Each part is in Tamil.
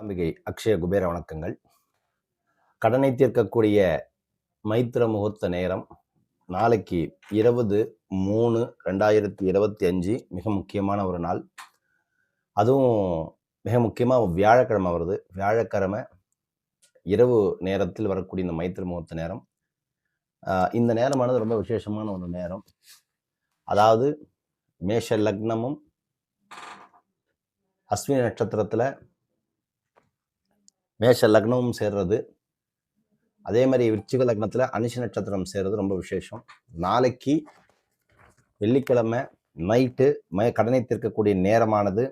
அம்பிகை அக்ஷய குபேர வணக்கங்கள். கடனை தீர்க்கக்கூடிய மைத்திர முகூர்த்த நேரம் நாளைக்கு இருபது மூணு ரெண்டாயிரத்தி இருபத்தி அஞ்சு மிக முக்கியமான ஒரு நாள். அதுவும் மிக முக்கியமாக வியாழக்கிழமை வருது. வியாழக்கிழமை இரவு நேரத்தில் வரக்கூடிய இந்த மைத்திர முகூர்த்த நேரம். இந்த நேரமானது ரொம்ப விசேஷமான ஒரு நேரம். அதாவது மேஷ லக்னமும் அஸ்வினி நட்சத்திரத்தில் மேஷ லக்னமும் சேர்றது. அதே மாதிரி விருச்சிக லக்னத்தில் அனுஷ நட்சத்திரம் சேர்றது ரொம்ப விசேஷம். நாளைக்கு வெள்ளிக்கிழமை நைட்டு மய கடனை தீர்க்கக்கூடிய நேரமானது.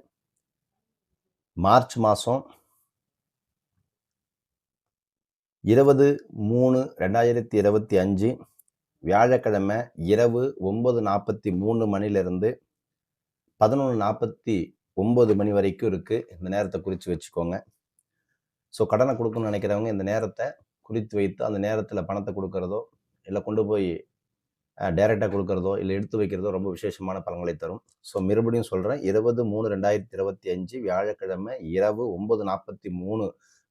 மார்ச் மாதம் இருபது மூணு ரெண்டாயிரத்தி இருபத்தி அஞ்சு. வியாழக்கிழமை இரவு ஒன்பது நாற்பத்தி மூணு மணிலேருந்து பதினொன்று நாற்பத்தி ஒம்பது மணி வரைக்கும் இருக்குது இந்த நேரத்தை குறித்து வச்சுக்கோங்க. ஸோ கடனை கொடுக்கணும்னு நினைக்கிறவங்க இந்த நேரத்தை குறித்து வைத்து அந்த நேரத்தில் பணத்தை கொடுக்கறதோ இல்லை கொண்டு போய் டைரெக்டாக கொடுக்கறதோ இல்லை எடுத்து வைக்கிறதோ ரொம்ப விசேஷமான பலன்களை தரும். ஸோ மறுபடியும் சொல்கிறேன் இருபது மூணு ரெண்டாயிரத்தி இருபத்தி அஞ்சு வியாழக்கிழமை இரவு ஒம்பது நாற்பத்தி மூணு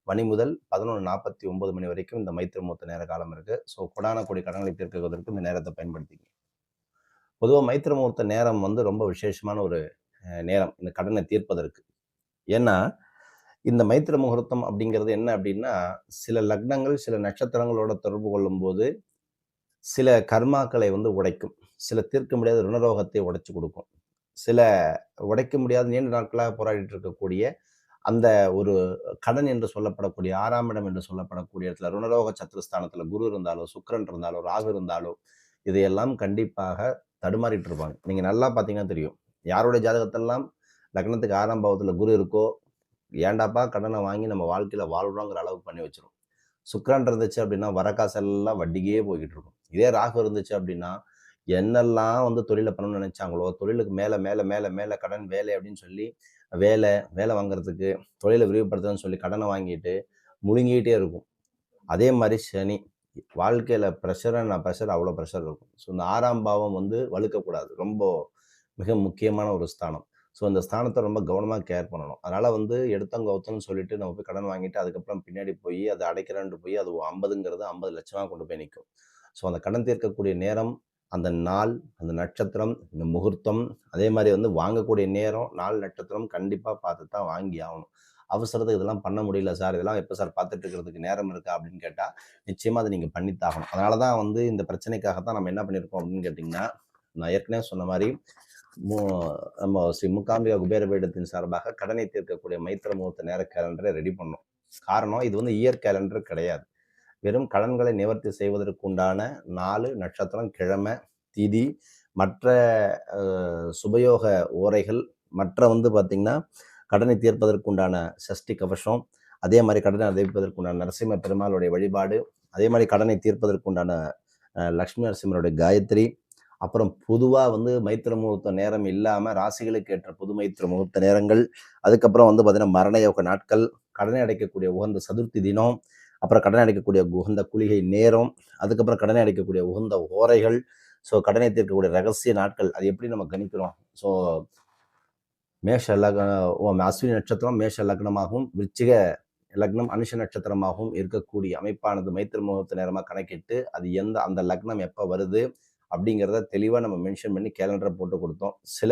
மணி முதல் பதினொன்று நாற்பத்தி ஒம்பது மணி வரைக்கும் இந்த மைத்திரமூத்த நேர காலம் இருக்குது ஸோ கொடான கோடி கடன்களை தீர்க்குவதற்கு இந்த நேரத்தை பயன்படுத்திங்க பொதுவாக மைத்திரமூர்த்த நேரம் வந்து ரொம்ப விசேஷமான ஒரு நேரம். இந்த கடனை தீர்ப்பதற்கு. ஏன்னா இந்த மைத்திர முகூர்த்தம் அப்படிங்கிறது என்ன அப்படின்னா சில லக்னங்கள் சில நட்சத்திரங்களோட தொடர்பு கொள்ளும்போது சில கர்மாக்களை வந்து உடைக்கும். சில தீர்க்க முடியாத ருணரோகத்தை உடைச்சு கொடுக்கும். சில உடைக்க முடியாத நீண்ட நாட்களாக போராடிட்டு இருக்கக்கூடிய அந்த ஒரு கடன் என்று சொல்லப்படக்கூடிய ஆறாம் இடம் என்று சொல்லப்படக்கூடிய இடத்துல ருணரோக சத்துருஸ்தானத்தில் குரு இருந்தாலோ சுக்கரன் இருந்தாலோ ராகு இருந்தாலோ இதையெல்லாம் கண்டிப்பாக தடுமாறிட்டு இருப்பாங்க. நீங்கள் நல்லா பார்த்தீங்கன்னா தெரியும். யாருடைய ஜாதகத்தெல்லாம் லக்னத்துக்கு ஆறாம் பாவத்தில் குரு இருக்கோ ஏண்டாப்பா கடனை வாங்கி நம்ம வாழ்க்கையில் வாழ்கிறோங்கிற அளவு பண்ணி வச்சிடும் சுக்கரன் இருந்துச்சு அப்படின்னா வர காசெல்லாம் வட்டிக்கே போய்கிட்டு இருக்கும். இதே ராகு இருந்துச்சு அப்படின்னா என்னெல்லாம் வந்து தொழிலை பண்ணணும்னு நினைச்சாங்களோ தொழிலுக்கு மேலே மேலே மேலே மேலே கடன் வேலை அப்படின்னு சொல்லி வேலை வேலை வாங்குறதுக்கு தொழிலை விரிவுபடுத்துறதுன்னு சொல்லி கடனை வாங்கிட்டு முழுங்கிட்டே இருக்கும். அதே மாதிரி சனி வாழ்க்கையில் ப்ரெஷர் ப்ரெஷர் அவ்வளோ ப்ரெஷர் இருக்கும். ஸோ இந்த ஆறாம் பாவம் வந்து வலுக்கக்கூடாது. ரொம்ப மிக முக்கியமான ஒரு ஸ்தானம். ஸோ அந்த ஸ்தானத்தை ரொம்ப கவனமாக கேர் பண்ணணும். அதனால் வந்து எடுத்தவங்க ஒருத்தன்னு சொல்லிட்டு நம்ம போய் கடன் வாங்கிட்டு அதுக்கப்புறம் பின்னாடி போய் அதை அடைக்கிறேன்ட்டு போய் அது ஐம்பதுங்கிறது ஐம்பது லட்சமாக கொண்டு போய் நிற்கும் ஸோ அந்த கடன் தீர்க்கக்கூடிய நேரம் அந்த நாள் அந்த நட்சத்திரம் இந்த முகூர்த்தம் அதே மாதிரி வந்து வாங்கக்கூடிய நேரம் நாள் நட்சத்திரம் கண்டிப்பாக பார்த்து தான் வாங்கி ஆகணும். அவசரத்துக்கு இதெல்லாம் பண்ண முடியல சார் இதெல்லாம் எப்போ சார் பார்த்துட்டு இருக்கிறதுக்கு நேரம் இருக்கா அப்படின்னு கேட்டால் நிச்சயமாக அதை நீங்கள் பண்ணித்தாகணும் அதனால தான் வந்து இந்த பிரச்சனைக்காக தான் நம்ம என்ன பண்ணியிருக்கோம் அப்படின்னு கேட்டிங்கன்னா நான் ஏற்கனவே சொன்ன மாதிரி நம்ம ஸ்ரீ முக்காம்பிகா குபேரபீடத்தின் சார்பாக கடனை தீர்க்கக்கூடிய மைத்திர முகூர்த்த நேர கேலண்டரை ரெடி பண்ணோம் காரணம் இது வந்து இயர் கேலண்டர் கிடையாது. வெறும் கடன்களை நிவர்த்தி செய்வதற்கு உண்டான நாலு நட்சத்திரம் கிழமை திதி மற்ற சுபயோக ஓரைகள் மற்ற வந்து பார்த்திங்கன்னா கடனை தீர்ப்பதற்கு உண்டான சஷ்டி கவசம் அதே மாதிரி கடனை அறிவிப்பதற்குண்டான நரசிம்ம பெருமாளுடைய வழிபாடு அதே மாதிரி கடனை தீர்ப்பதற்கு உண்டான லக்ஷ்மி நரசிம்மருடைய காயத்ரி அப்புறம் பொதுவாக வந்து மைத்திர முகூர்த்த நேரம் இல்லாமல் ராசிகளுக்கு ஏற்ற புது மைத்திர முகூர்த்த நேரங்கள். அதுக்கப்புறம் வந்து பார்த்தீங்கன்னா மரண யோக நாட்கள் கடனை அடைக்கக்கூடிய உகந்த சதுர்த்தி தினம் அப்புறம் கடனை அடைக்கக்கூடிய உகந்த குளிகை நேரம் அதுக்கப்புறம் கடனை அடைக்கக்கூடிய உகந்த ஓரைகள். ஸோ கடனை தீர்க்கக்கூடிய ரகசிய நாட்கள் அது எப்படி நம்ம கணிக்கிறோம்? ஸோ மேஷ லக்ன ஓ, அஸ்வினி நட்சத்திரம் மேஷ லக்னமாகவும் விருச்சிக லக்னம் அனுஷ நட்சத்திரமாகவும் இருக்கக்கூடிய அமைப்பானது மைத்திர முகூர்த்த நேரமாக கணக்கிட்டு அது எந்த அந்த லக்னம் எப்போ வருது? அப்படிங்கிறத தெளிவாக நம்ம மென்ஷன் பண்ணி கேலண்டரை போட்டு கொடுத்தோம். சில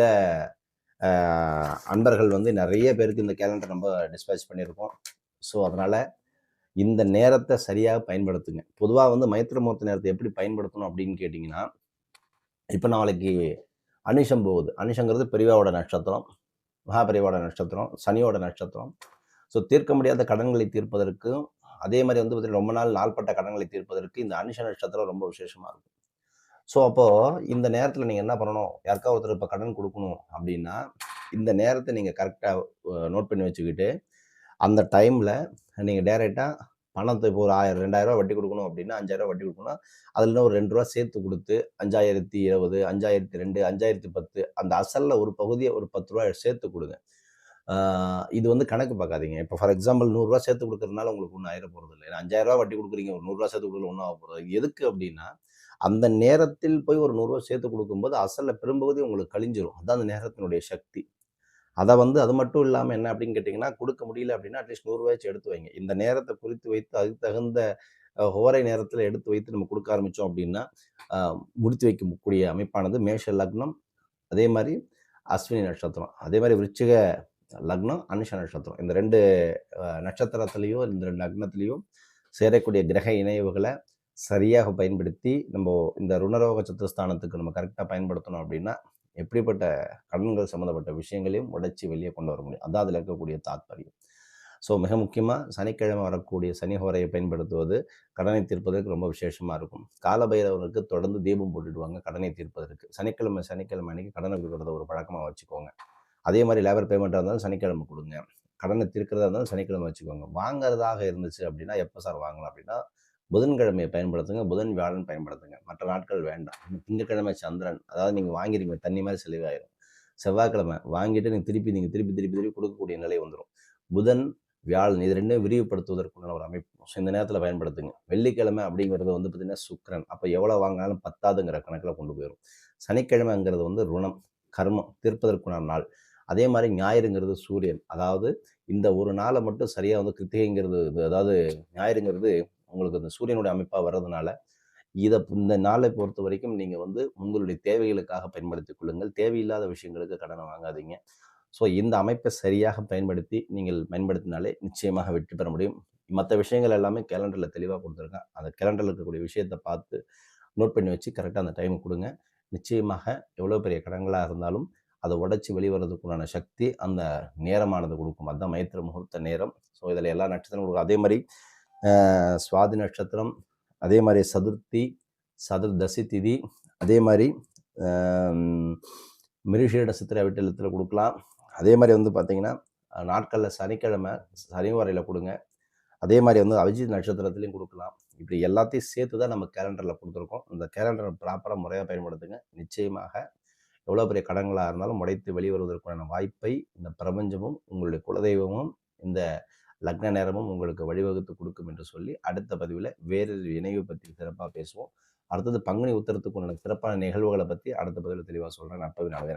அன்பர்கள் வந்து நிறைய பேருக்கு இந்த கேலண்டர் நம்ம டிஸ்பேச் பண்ணியிருக்கோம். ஸோ அதனால் இந்த நேரத்தை சரியாக பயன்படுத்துங்க. பொதுவாக வந்து மைத்திர முகூர்த்த நேரத்தை எப்படி பயன்படுத்தணும் அப்படின்னு கேட்டிங்கன்னா இப்போ நாளைக்கு அனுஷம் போகுது. அனுஷங்கிறது பெரியவாவோட நட்சத்திரம் மகாபெரிவாவோட நட்சத்திரம் சனியோட நட்சத்திரம். ஸோ தீர்க்க முடியாத கடன்களை தீர்ப்பதற்கும் அதே மாதிரி வந்து பார்த்தீங்கன்னா ரொம்ப நாள் நாள்பட்ட கடன்களை தீர்ப்பதற்கு இந்த அனுஷ நட்சத்திரம் ரொம்ப விசேஷமாக இருக்கும். ஸோ அப்போது இந்த நேரத்தில் நீங்கள் என்ன பண்ணணும்? யாருக்கா ஒருத்தர் இப்போ கடன் கொடுக்கணும் அப்படின்னா இந்த நேரத்தை நீங்கள் கரெக்டாக நோட் பண்ணி வச்சுக்கிட்டு அந்த டைமில் நீங்கள் டைரெக்டாக பணத்தை இப்போ ஒரு ஆயிரம் ரெண்டாயிரரூவா வட்டி கொடுக்கணும் அப்படின்னா அஞ்சாயிரம் வட்டி கொடுக்கணும் அதில் இன்னும் ஒரு ரெண்டு ரூபா சேர்த்து கொடுத்து அஞ்சாயிரத்தி இருபது அஞ்சாயிரத்தி ரெண்டு அஞ்சாயிரத்தி பத்து அந்த அசலில் ஒரு பகுதியை ஒரு பத்து ரூபா சேர்த்து கொடுங்க. இது வந்து கணக்கு பார்க்காதீங்க. இப்போ ஃபார் எக்ஸாம்பிள் நூறுரூவா சேர்த்து கொடுக்குறதுனால உங்களுக்கு ஒன்றும் ஆயிரம் போகிறது இல்லை. அஞ்சாயிரம் ரூபா வட்டி கொடுக்குறீங்க ஒரு நூறுரூவா சேர்த்து கொடுக்கல ஒன்றும் ஆக போகிறது எதுக்கு அப்படின்னா அந்த நேரத்தில் போய் ஒரு நூறுரூவா சேர்த்து கொடுக்கும்போது அசலில் பெரும்பகுதி உங்களுக்கு கழிஞ்சிரும். அதான் அந்த நேரத்தினுடைய சக்தி. அதை வந்து அது மட்டும் இல்லாமல் என்ன அப்படின்னு கேட்டிங்கன்னா கொடுக்க முடியல அப்படின்னா அட்லீஸ்ட் நூறுரூவாய்ச்சி எடுத்து வைங்க. இந்த நேரத்தை குறித்து வைத்து அதுக்கு தகுந்த அஹ், ஹோரை நேரத்தில் எடுத்து வைத்து நம்ம கொடுக்க ஆரம்பித்தோம் அப்படின்னா முடித்து வைக்கக்கூடிய அமைப்பானது மேஷ லக்னம் அதே மாதிரி அஸ்வினி நட்சத்திரம் அதே மாதிரி விருச்சிக லக்னம் அனுஷ நட்சத்திரம். இந்த ரெண்டு நட்சத்திரத்துலேயோ நட்சத்திரத்துலேயும் இந்த ரெண்டு லக்னத்துலேயும் சேரக்கூடிய கிரக இணைவுகளை சரியாக பயன்படுத்தி நம்ம இந்த ருணரோக சத்துஸ்தானத்துக்கு நம்ம கரெக்டாக பயன்படுத்தணும் அப்படின்னா எப்படிப்பட்ட கடன்கள் சம்மந்தப்பட்ட விஷயங்களையும் உடைச்சி வெளியே கொண்டு வர முடியும். அதான் அதில் இருக்கக்கூடிய தாத்பரியம். ஸோ மிக முக்கியமாக சனிக்கிழமை வரக்கூடிய சனி ஹோரையை பயன்படுத்துவது கடனை தீர்ப்பதற்கு ரொம்ப விசேஷமாக இருக்கும். காலபைரவருக்கு தொடர்ந்து தீபம் போட்டுடுவாங்க கடனை தீர்ப்பதற்கு. சனிக்கிழமை சனிக்கிழமை அன்னைக்கு கடனை கொடுக்குறத ஒரு பழக்கமாக வச்சுக்கோங்க. அதே மாதிரி லேபர் பேமெண்ட்டாக இருந்தாலும் சனிக்கிழமை கொடுங்க. கடனை தீர்க்கிறதா இருந்தாலும் சனிக்கிழமை வச்சுக்கோங்க. வாங்குறதாக இருந்துச்சு அப்படின்னா எப்போ சார் வாங்கலாம் அப்படின்னா புதன்கிழமையை பயன்படுத்துங்க புதன் வியாழன் பயன்படுத்துங்க. மற்ற நாட்கள் வேண்டாம். திங்கக்கிழமை சந்திரன் அதாவது நீங்கள் வாங்கிருக்கீங்க தண்ணி மாதிரி செலவாயிடும் செவ்வாய்க்கிழமை வாங்கிட்டு நீங்கள் திருப்பி நீங்கள் திருப்பி திருப்பி திருப்பி கொடுக்கக்கூடிய நிலை வந்துடும் புதன் வியாழன் இது ரெண்டும் விரிவுபடுத்துவதற்குள்ள ஒரு அமைப்பு. ஸோ இந்த நேரத்தில் பயன்படுத்துங்க. வெள்ளிக்கிழமை அப்படிங்கிறது வந்து பார்த்திங்கன்னா சுக்கரன். அப்போ எவ்வளோ வாங்கினாலும் பத்தாதுங்கிற கணக்கில் கொண்டு போயிடும் சனிக்கிழமைங்கிறது வந்து ருணம் கர்மம் தீர்ப்பதற்குண்டான நாள். அதே மாதிரி ஞாயிறுங்கிறது சூரியன். அதாவது இந்த ஒரு நாளை மட்டும் சரியாக வந்து கிருத்திகைங்கிறது இது அதாவது ஞாயிறுங்கிறது உங்களுக்கு அந்த சூரியனுடைய அமைப்பாக வர்றதுனால இதை இந்த நாளை பொறுத்த வரைக்கும் நீங்கள் வந்து உங்களுடைய தேவைகளுக்காக பயன்படுத்திக் கொள்ளுங்கள். தேவையில்லாத விஷயங்களுக்கு கடனை வாங்காதீங்க. ஸோ இந்த அமைப்பை சரியாக பயன்படுத்தி நீங்கள் பயன்படுத்தினாலே நிச்சயமாக வெற்றி பெற முடியும். மற்ற விஷயங்கள் எல்லாமே கேலண்டரில் தெளிவாக கொடுத்துருக்கேன். அந்த கேலண்டரில் இருக்கக்கூடிய விஷயத்தை பார்த்து நோட் பண்ணி வச்சு கரெக்டாக அந்த டைம் கொடுங்க. நிச்சயமாக எவ்வளோ பெரிய கடன்களாக இருந்தாலும் அதை உடைச்சி வெளிவரதுக்குண்டான சக்தி அந்த நேரமானது கொடுக்கும். அதுதான் மைத்திர முகூர்த்த நேரம். ஸோ இதில் எல்லா நட்சத்திரம் கொடுக்கும் அதே மாதிரி சுவாதி நட்சத்திரம் அதே மாதிரி சதுர்த்தி சதுர்தசி திதி அதே மாதிரி மிருஷிட மிருஷீட சித்திரை விட்டலத்தில் கொடுக்கலாம். அதே மாதிரி வந்து பார்த்திங்கன்னா நாட்களில் சனிக்கிழமை சனி வரையில் கொடுங்க. அதே மாதிரி வந்து அபிஜித் நட்சத்திரத்துலையும் கொடுக்கலாம். இப்படி எல்லாத்தையும் சேர்த்து தான் நம்ம கேலண்டரில் கொடுத்துருக்கோம். இந்த கேலண்டரை ப்ராப்பராக முறையாக பயன்படுத்துங்க. நிச்சயமாக எவ்வளோ பெரிய கடன்களாக இருந்தாலும் உடைத்து வெளிவருவதற்கான வாய்ப்பை இந்த பிரபஞ்சமும் உங்களுடைய குலதெய்வமும் இந்த லக்ன நேரமும் உங்களுக்கு வழிவகுத்து கொடுக்கும் என்று சொல்லி அடுத்த பதிவில் வேறொரு இணைவு பற்றி சிறப்பாக பேசுவோம். அடுத்தது பங்குனி உத்தரத்துக்கு உண்டான சிறப்பான நிகழ்வுகளை பற்றி அடுத்த பதிவில் தெளிவாக சொல்கிறேன் நட்பவி நல்லதே